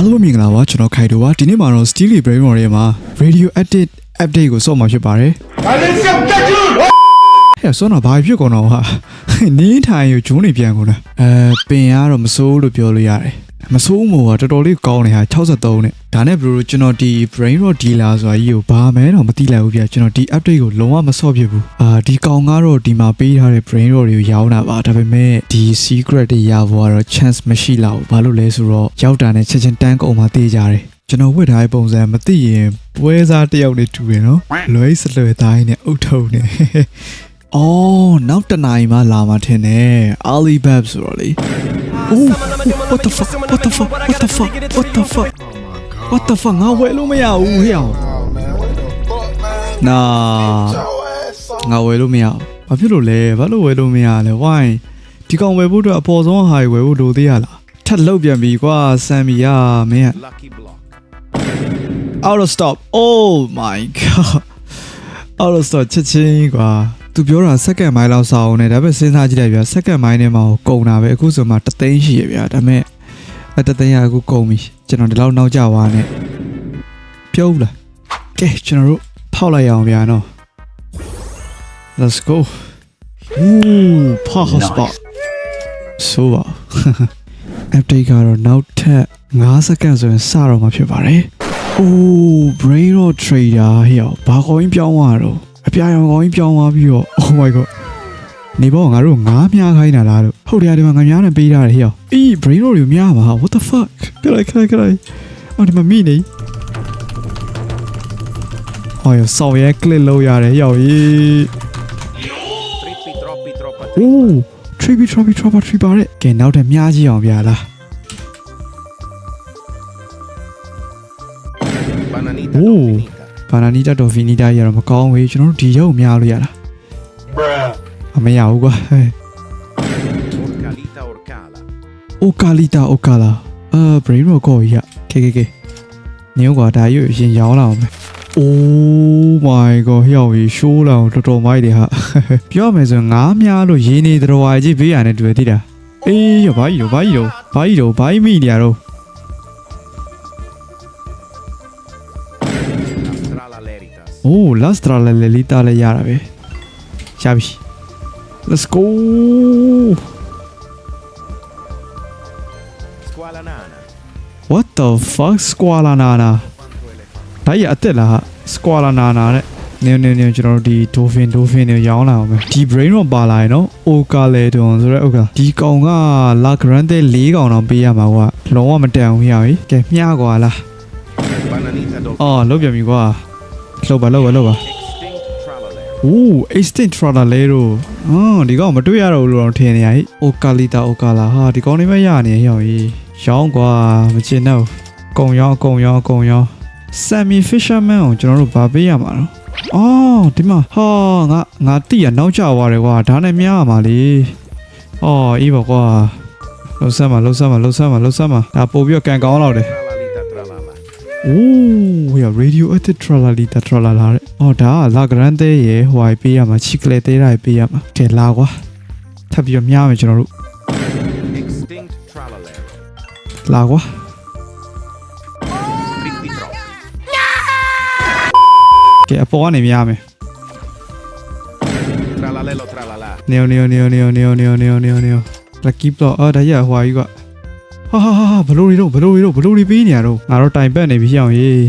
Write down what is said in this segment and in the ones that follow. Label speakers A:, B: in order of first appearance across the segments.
A: အားလုံးပဲမင်္ဂလာပါကျွန်တော်ခိုင်တိုပါဒီနေ့မှာတော့ Steely Brain Mode ရဲ့မှာ Radio Edit Update ကိုစောင့်မှာဖြစ်ပါတယ်
B: Allez, spectacle
A: ဟဲ့ဆောင်းတော့ဘာဖြစ်ကုန်တော့ဟာနင်းထိုင်ရဂျုံးနေပြန်ကုန်တာအဲပင်ကတော့မစိုးလို့ပြောလို့ရတယ် မစိုးမို့ကတော်တော်လေးကောင်းနေဟာ63နဲ့ဒါနဲ့ဘယ်လိုကျွန်တော်ဒီ brain rot dealer ဆိုတာကြီးကိုဘာမှတော့မသိလိုက်ဘူးဗျကျွန်တော်ဒီ update ကိုလုံးဝမဆော့ဖြစ်ဘူးအာဒီကောင်ကတော့ဒီမှာပေးထားတဲ့ brain rot တွေကိုရောင်းတာပါဒါပေမဲ့ဒီ secret တွေရဖို့ကတော့ chance မရှိလောက်ဘူးဘာလို့လဲဆိုတော့ရောက်တာနဲ့ချက်ချင်းတန်းကုန်မှတေးကြတယ်ကျွန်တော်ဝတ်ထားတဲ့ပုံစံမသိရင်ပွဲစားတစ်ယောက်နဲ့တူရနော်လွဲစလွယ်သားကြီးနဲ့အုတ်ထုံနဲ့အော်နောက်တနာရီမှလာမှထင်တယ် Alibab ဆိုတော့လေ Ooh, what the fuck what the fuck what the fuck what the fuck what the fuck ငါဝယ်လို့မရဘူးဟဲ့အောင်နာငါဝယ်လို့မရဘူးဘာဖြစ်လို့လဲဘာလို့ဝယ်လို့မရလဲ why ဒီကောင်ဝယ်ဖို့အတွက်အပေါ်ဆုံးဟာဝယ်ဖို့လိုသေးရလားထပ်လောက်ပြန်ပြီကွာဆမ်မီယာမင်းက
B: Lucky block.
A: out of stop oh my god out of stop ချက်ချင်းကွာ သူပြောတာ second mile လောက်စာအောင်နဲ့ဒါပေမဲ့စဉ်းစားကြည့်လိုက်ဗျာ second mile နဲ့မှကုန်တာပဲအခုဆိုမှတသိန်းရှိရဗျာဒါပေမဲ့အတသိန်းရအခုကုန်ပြီကျွန်တော်ဒီလောက်နောက်ကျသွားနဲ့ပြုံးလားကဲကျွန်တော်တို့ဖောက်လိုက်ရအောင်ဗျာနော် let's go ooh power spot ဆိုပါ update ကတော့နောက်ထပ်9စက္ကန့်ဆိုရင်စတော့မှာဖြစ်ပါတယ် Oh brain rot trader ဟဲ့ဘာကောင်းကြီးပြောင်းသွားတော့ အပြာရောင်ကောင်းကြီးပြောင်းသွားပြီးတော့ Oh my god နေဘောငါတို့ငားမြားခိုင်းတာလားလို့ဟုတ်တယ်ဒီမှာငါများနဲ့ပေးထားတယ်ဟဲ့အေး brain rot တွေကိုမြားပါ What the fuck ခလိုက်ခလိုက်ခလိုက်အော်ဒီမှာမိနေဟောရဆောင်းရဲ click လုပ်ရတယ်ဟဲ့ရေး
B: Trippi, troppi, troppa.
A: Ooh trippy trippy trippy trippy ပါတဲ့ကဲနောက်ထပ်မြားကြည့်အောင်ဗျာလား
B: Bananita
A: Oh.
B: Non finita.
A: ဘာနာနီတာတော့ဗီနီတာကြီးကတော့မကောင်းဘူးကျွန်တော်တို့ဒီရောက်မြားလို့ရတာ
B: Bruh.
A: အမရဘူးကွာဟဲ့
B: Orcalita orcala.
A: အိုကာလီတာအိုကာလာအာဘရိန်းရောကောကြီးရခေခေခေနင်းကွာဒါရွေရင်ရောင်းလာအောင်မယ် Oh my god ဟျောက်ပြီးရှိုးလာအောင်တော်တော်မိုက်တယ်ဟာပြောရမယ်ဆိုရင်ငားများလို့ရင်းနေတော်ဝါကြီးဘေးရနဲ့တွေ့သိတာအေးရဘာကြီးတော့ဘာကြီးတော့ဘာကြီးတော့ဘာကြီးမိနေရတော့
B: leritas.
A: Oh Lastra လည်းလေလီတာလည်းရတာပဲရပြီ Let's go
B: Squala nana.
A: What the fuck Squala Nana
B: Quanto elefante.
A: ဒါကြီးအသက်လားဟာ Squala Nana တဲ့နင်းနင်းနင်းကျွန်တော်တို့ဒီ Dolphin Dolphin တွေရောင်းလာအောင်မယ်ဒီ brain တော့ပါလာရင်နော် Oka လေတွန်ဆိုရဲ Oka ဒီကောင်က La Grande ၄ကောင်တော့ပေးရမှာကွာလုံးဝမတန်ဘူးရပြီကဲမြားကွာလား
B: Bananita dolphin.
A: အော်လုတ်ပြန်ပြီကွာ လှုပ်ပါလှုပ်ပါလှုပ်ပါ
B: Extinct tralalero.
A: Ooh Extinct Trotter လေတို့အော်ဒီကောင်မတွေ့ရတော့ဘူးလို့တော့ထင်နေရဟိ Oka Lita Oka လာဟာဒီကောင်လေးမရနေဟောကြီးရောင်းကွာမချင်တော့ကုံရောင်းကုံရောင်းကုံရောင်း Sammy Fisherman ကိုကျွန်တော်တို့ဗာပေးရမှာနော်အော်ဒီမှာဟာငါငါတိရနောက်ကျသွားတယ်ကွာဒါနဲ့မြားရမှာလေအော်အေးပါကွာလှုပ်ဆက်မှာလှုပ်ဆက်မှာလှုပ်ဆက်မှာလှုပ်ဆက်မှာဒါပို့ပြီးတော့ကန်ကောင်းလောက်တယ်
B: Tralalita tralala.
A: ။အိုးရ radio active tralala ta tralala တဲ့။အော်ဒါက la grande ရဲ့ဟိုအိုင်ပေးရမှာ chicle သေးတာပေးရမှာ။ကဲလာကွာ။ထပ်ပြီးတော့မြားမယ်ကျွန်တော်တို့
B: Extinct tralalero.
A: ။လာကွာ
B: Trippi troppi.
A: ။ကဲအပေါ်ကနေမြားမယ်
B: Tralalelo tralala.
A: ။နေနေနေနေနေနေနေနေနေ lucky block အော်ဒါရဟိုအိုင်က ဟာဟာဟာဘလို့ရီတော့ဘလို့ရီတော့ဘလို့ရီပေးနေရတော့ငါတို့တိုင်ပတ်နေပြီအောင်ရေး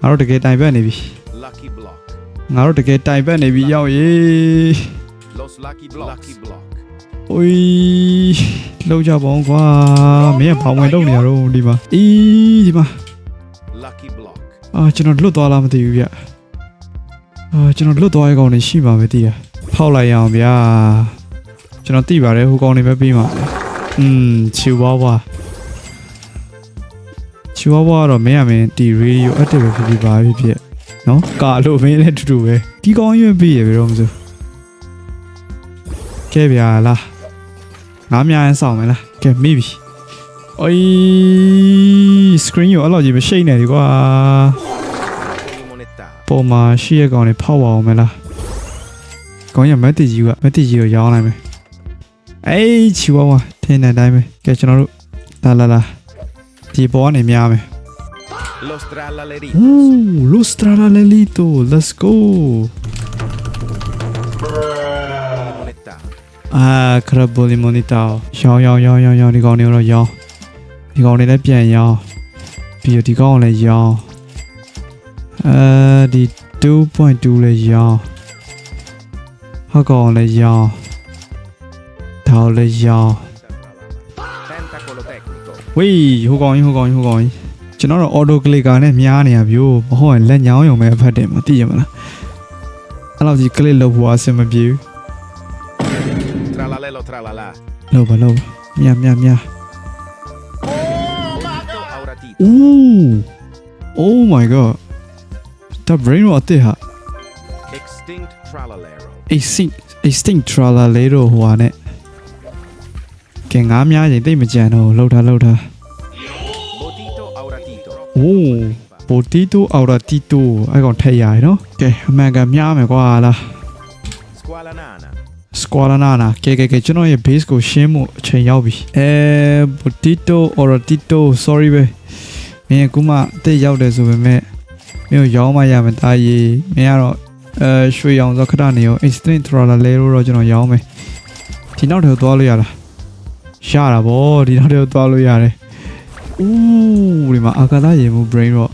A: ငါတို့တကယ်တိုင်ပတ်နေပြီ
B: Lucky block.
A: ငါတို့တကယ်တိုင်ပတ်နေပြီရောက်ရေး
B: Los lucky blocks. Lucky block.
A: ။အိုးလောက်ကြပါအောင်ကွာမင်းကဘောင်ဝင်တော့နေရတော့ဒီမှာအေးဒီမှာ
B: Lucky block.
A: အာကျွန်တော်လွတ်သွားလားမသိဘူးဗျအာကျွန်တော်လွတ်သွားရဲ့ကောင်နေရှိပါပဲတည်ရဖောက်လိုက်ရအောင်ဗျာကျွန်တော်သိပါတယ်ဟိုကောင်နေပဲပြီးမှာ อืมချီဝါဝါချီဝါဝါတော့မင်းရမင်းဒီ radio active ပဲဖြစ်ဖြစ်ပါဖြစ်ဖြစ်နော်ကာလို့မင်းလည်းတူတူပဲဒီကောင်ရွံ့ပြီးရပြီတော့မစိုးကဲဗျာလားငါးများရင်စောင့်မယ်လားကဲမိပြီအိုး screen ရောအဲ့လိုကြီးမရှိနေဒီကွာ
B: Limonetta.
A: ပေါ်မှာရှိရကောင်တွေဖောက်ပါအောင်မလားကောင်းရမက်တီကြီးကမက်တီကြီးကိုရောင်းလိုက်မယ် အေးချီဝါဝါထင်းတဲ့အတိုင်းပဲကဲကျွန်တော်တို့လာလာလာဒီဘောကနေများမယ်
B: Los trallaleritos.
A: Ooh, lo stralalelito, let's go.
B: Moneta.
A: အာခရဘိုလီမိုနီတာရောင်းရောင်းရောင်းရောင်းရောင်းဒီကောင်တွေတော့ရောင်းဒီကောင်တွေလည်းပြန်ရောင်းပြီးတော့ဒီကောင်ကိုလည်းရောင်းအဲဒီ2.2လည်းရောင်းဟောက်ကောင်လည်းရောင်း ထောက်လည်းရောင်း
B: Tentacolo tecnico.
A: ဝေးဟိုကောင်ကြီးဟိုကောင်ကြီးဟိုကောင်ကြီးကျွန်တော်တော့ auto clicker နဲ့မြားနေရပြီမဟုတ်ရင်လက်ညောင်းယုံပဲအဖတ်တယ်မသိရမလားအဲ့လောက်ကြီး click လုပ်ဖို့အဆင်မပြေဘူး
B: Tralalelo tralala.
A: လုပ်ပါလုပ်ပါမြားမြားမြား
B: Bonito auratito.
A: Ooh. Oh my god. ဒါ brain တော့အစ်စ်ဟာ
B: Extinct tralalero.
A: extinct extinct trailer လေးတော့ဟိုဟာနဲ့ ကဲငါးများရင်တိတ်မကြံတော့လှုပ်ထားလှုပ်ထား
B: Botito auratito.
A: Oh potato auratito အဲ့ကောင်ထည့်ရတယ်နော်ကဲအမှန်ကန်များမယ်ကွာလား
B: Squala nana.
A: squala nana ကဲကဲကဲကျွန်တော်ရဲ့ base ကိုရှင်းမှုအချိန်ရောက်ပြီအဲ potato auratito sorry ပဲမင်းကမှအသက်ရောက်တယ်ဆိုပေမဲ့မင်းကိုရောင်းမရမယ်တာကြီးမင်းကတော့အဲရွှေရောင်သောခဏနေရော instant trailer လေးတော့ကျွန်တော်ရောင်းမယ်ဒီနောက်ထပ်သွားလို့ရလား ရတာဗောဒီနောက်ထပ်သွားလို့ရတယ်ဦးဒီမှာအာကာသရေမှု brain တော့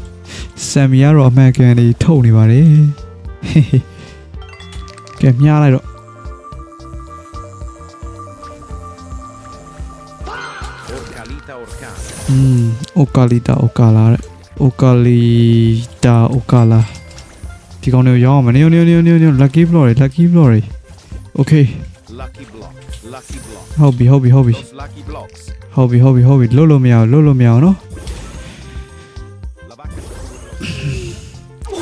A: ဆမ်မီကတော့အမှန်ကန်နေထုတ်နေပါတယ်ဟေးဟေးကဲမြားလိုက်တော့
B: Orcalita orcana.
A: อืมโอกาลิตาโอกาลาတဲ့โอกาลิตาโอกาลาဒီကောင်တွေကိုရောင်းအောင်မနေနေနေနေနေ lucky block တွေ lucky block တွေ okay
B: Lucky block. Lucky block.
A: ဟုတ်ပြီဟုတ်ပြီဟုတ်ပြီ
B: Los lucky blocks.
A: ဟုတ်ပြီဟုတ်ပြီဟုတ်ပြီလှုပ်လို့မရဘူးလှုပ်လို့မရအောင်နော်
B: La vacca.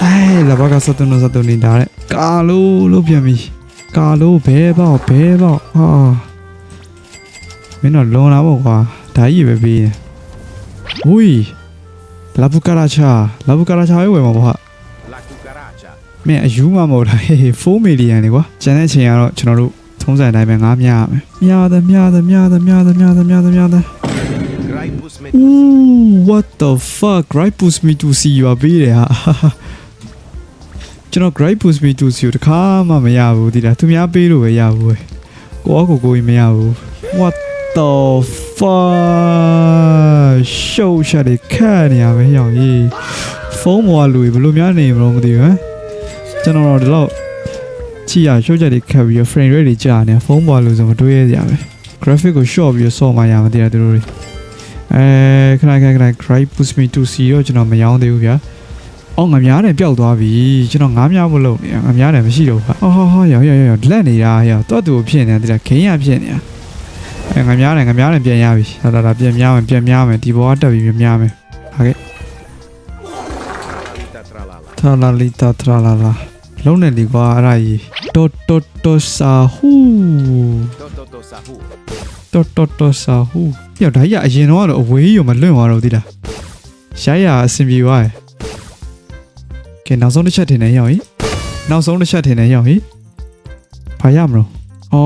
A: အဲလဘကစတုနစတုနေတာတဲ့ကာလို့လို့ပြန်ပြီကာလို့ဘဲပေါ့ဘဲပေါ့ဟာမင်းတော့လွန်လာပေါ့ကွာဒါကြီးပဲပြီးနေဝီလာဘူကာရာချာလာဘူကာရာချာဝယ်မှာပေါ့ဟာ
B: La cucaracha.
A: မင်းအယူမှမဟုတ်တာဟေး4 million လေကွာကျန်တဲ့ချိန်ကတော့ကျွန်တော်တို့ ထုံးစံအတိုင်းပဲငါမြရမယ်မြတယ်မြတယ်မြတယ်မြတယ်မြတယ်မြတယ်မြတယ်
B: Graipus medusa.
A: Ooh what the fuck right push me to see ပါပေးတယ်ဟာကျွန်တော် right push me to see ကိုတခါမှမရဘူးဒီလားသူများပေးလို့ပဲရဘူးပဲကိုယ့်အကိုကိုကြီးမရဘူး what the fuck show shot တွေခတ်နေရပဲဟောင်ကြီးဖုန်းပေါ်ကလူတွေဘယ်လိုများနေမလို့မသိဘူးဟမ်ကျွန်တော်တော့ဒီလောက် ချီရ show ချက်တွေခတ်ပြီးတော့ frame rate တွေကြာနေဖုန်းပေါ်ကလူဆိုမတွေးရကြပဲ graphic ကို short ပြီးတော့ဆော့မှရမှာတရားသူတို့တွေအဲခဏခဏခဏ gripe push me to see ရောကျွန်တော်မရောင်းသေးဘူးဗျာအော်ငါများတယ်ပျောက်သွားပြီကျွန်တော်ငါးများဖို့လုပ်နေငါများတယ်မရှိတော့ဘူးဟာဟောဟောဟောရောရောရောလက်နေတာရောတော့သူဖြစ်နေတာဒီလားခင်းရဖြစ်နေတာအဲငါများတယ်ငါများတယ်ပြန်ရပြီဟာလာလာပြန်များမယ်ပြန်များမယ်ဒီဘောကတက်ပြီးပြန်များမယ်ဟာကဲ
B: Tralalita tralala.
A: ထလာလီတာထလာလာလုံးနေလီကွာအဲ့ဒါကြီး တော်တော်တော်စာဟူ
B: Toto sahu.
A: တော်တော်တော်စာဟူပြောဒါကြီးကအရင်တော့အဝေးရောမလွင့်သွားတော့သီလားရှားရအဆင်ပြေသွားတယ်ကဲနောက်ဆုံးတစ်ချက်ထင်တယ်ရောက်ဟိနောက်ဆုံးတစ်ချက်ထင်တယ်ရောက်ဟိဘာရမလို့ဩ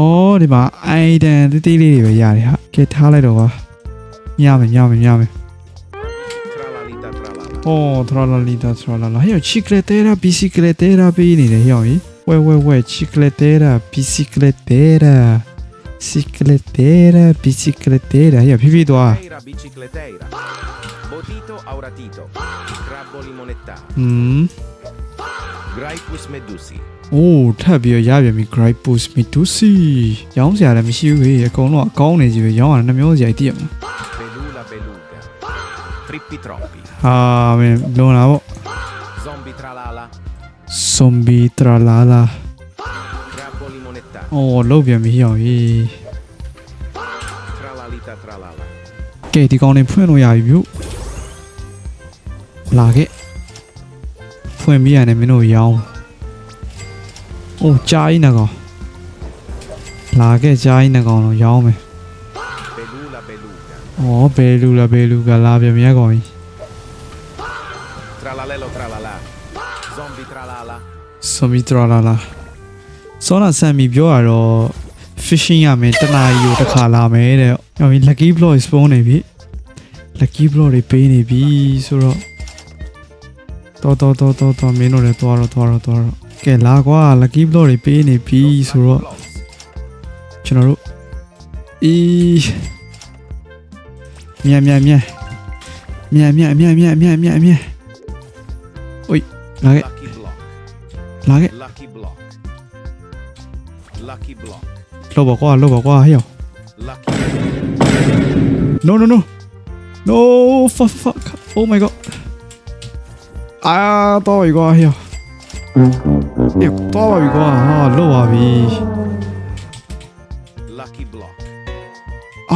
A: ဒီမှာအိုင်ဒန်တိတိလေးတွေပဲရတယ်ဟာကဲထားလိုက်တော့ကွာညမယ်ညမယ်ညမယ်
B: Tralalita tralala.
A: ဩထရလာလီတာထ ရလာလာဟဲ့ချီကလက်တဲရာဘီစီကလက်တဲရာပေးနေတယ်ရောက်ဟိဝဲဝဲဝဲချီကလက်တဲရာဘီစီကလက်တဲရာစီကလက်တဲရာဘီစီကလက်တဲရာဟဲ့ဖြည်းဖြည်းသွား
B: Eira bicicleteira. Botito auratito. Crabbo limonetta.
A: ဟွန်း
B: Graipus medusi.
A: အိုးထပ်ပြီးတော့ရပြန်ပြီ gripe boost me to see ရောင်းစရာလည်းမရှိဘူးလေအကုန်လုံးအကောင်းနေကြီးပဲရောင်းရတယ်နှမျိုးစရာကြီးတည်ရမှာ
B: Belula beluga. Trippi troppi.
A: ဟာမင်းလွန်လာပေါ့
B: Zombie tralala.
A: Zombie tralala
B: Crabbo limonetta.
A: အော်လောက်ပြန်ပြီဟောင်ကြီး
B: Tralalita tralala.
A: ကဲဒီကောင်လေးဖွင့်လို့ရပြီပြုလာခဲ့ဖွင့်ပြီးရတယ်မင်းတို့ရောင်းအိုးကြားကြီးနေကောင်လာခဲ့ကြားကြီးနေကောင်တော့ရောင်းမယ်
B: Belula beluga.
A: ဩဘယ်လူလာဘယ်လူကလာပြန်မြဲကောင်ကြီး
B: Tralalelo tralala. Zombie tralala.
A: ဆိုမီတရာလာလာစောနာဆမ်မီပြောရတော့ fishing ရမယ်တနာရီကိုတစ်ခါလာမယ်တဲ့။ဟောဒီ lucky block spawn နေပြီ lucky block တွေပေးနေပြီဆိုတော့တော်တော်တော်တော်တော်မင်းတို့လည်းသွားတော့သွားတော့သွားတော့ကဲလာကွာ lucky block တွေပေးနေပြီဆိုတော့ကျွန်တော်တို့အီးမြန်မြန်မြန်မြန်မြန်မြန်မြန်မြန်မြန် Like it.
B: Lucky block.
A: Like it.
B: Lucky block. Lucky block.
A: Low block. Low block. Here.
B: Lucky.
A: No no no. No fuck fuck. Oh my god. 아, 또 이거 해요. 예, 또
B: 이거. 아,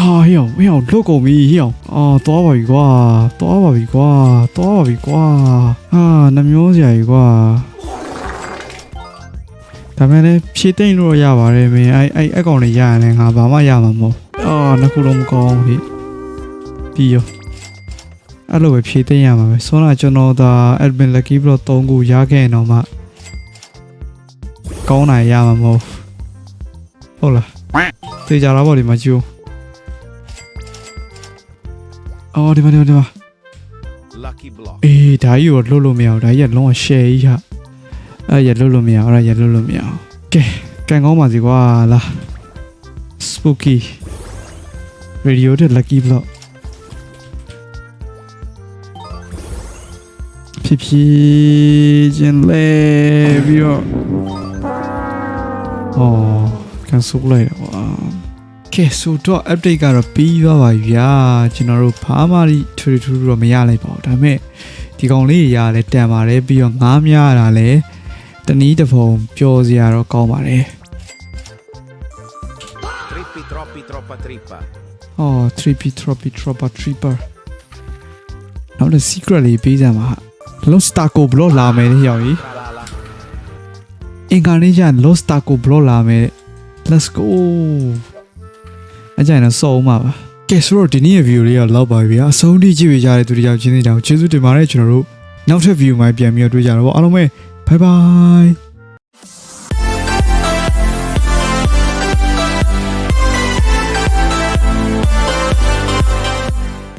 A: အာဟေ့ဟေ့လောက်ကုန်ပြီဟေ့အာတော့ပါပြီကွာတော့ပါပြီကွာတော့ပါပြီကွာဟာနှမျိုးစရာကြီးကွာဒါပေမဲ့လည်းဖြည့်သိမ့်လို့ရပါတယ်မင်းအဲ့အဲ့အကောင်လေးရရင်လည်းငါဘာမှရမှာမဟုတ်အော်နှစ်ခုလုံးမကောင်းဘူးပြီးရောအဲ့လိုပဲဖြည့်သိမ့်ရမှာပဲဆောနာကျွန်တော်ဒါ admin lucky block 3ခုရခဲ့ရင်တော့မှကောင်းနိုင်ရမှာမဟုတ်ဟုတ်လားသိကြလားဗောဒီမှာကြည့် အော်ဒီမှာဒီမှာဒီမှာ
B: Lucky block.
A: အေးဒါကြီးကိုလှုပ်လို့မရဘူးဒါကြီးကလုံးဝ share ကြီးဟာအဲ့ရလှုပ်လို့မရဘူးအဲ့ရလှုပ်လို့မရဘူးကဲကန်ကောင်းပါစီကွာလာ spooky radio တဲ့ lucky block ဖြစ်ဖြစ်ချင်းလဲပြီးတော့အော်ကန်ဆုလိုက်တော့ ကွာကဲဆိုတော့ update ကတော့ပြီးသွားပါပြီဗျာကျွန်တော်တို့ဘာမှထူထူတော့မရလိုက်ပါဘူးဒါပေမဲ့ဒီကောင်လေးရလဲတန်ပါတယ်ပြီးတော့ငားများတာလဲတနည်းတစ်ပုံပျော်စရာတော့ကောင်းပါတယ်
B: Trippi troppi troppa trippa.
A: ဟော 3p trophy tropper tripper နောက်တဲ့ secret လေးပေးစမ်းပါလုံး star co block လာမယ်တဲ့ရောက်ကြီး
B: Tralala.
A: အင်္ဂါနေ့ကျရင် lost star co block လာမယ်တဲ့ let's go အကြိုင်တော့စောအောင်ပါပါကဲဆိုတော့ဒီနေ့ရဲ့ view လေးကလောက်ပါပြီဗျာအဆုံးထိကြည့်ပေးကြတဲ့သူတွေကြောင့်ကျေးဇူးတင်အောင်ကျေးဇူးတင်ပါတယ်ကျွန်တော်တို့နောက်ထပ် view မှာပြန်ပြီးတော့တွေ့ကြတော့ဗောအားလုံးပဲ bye bye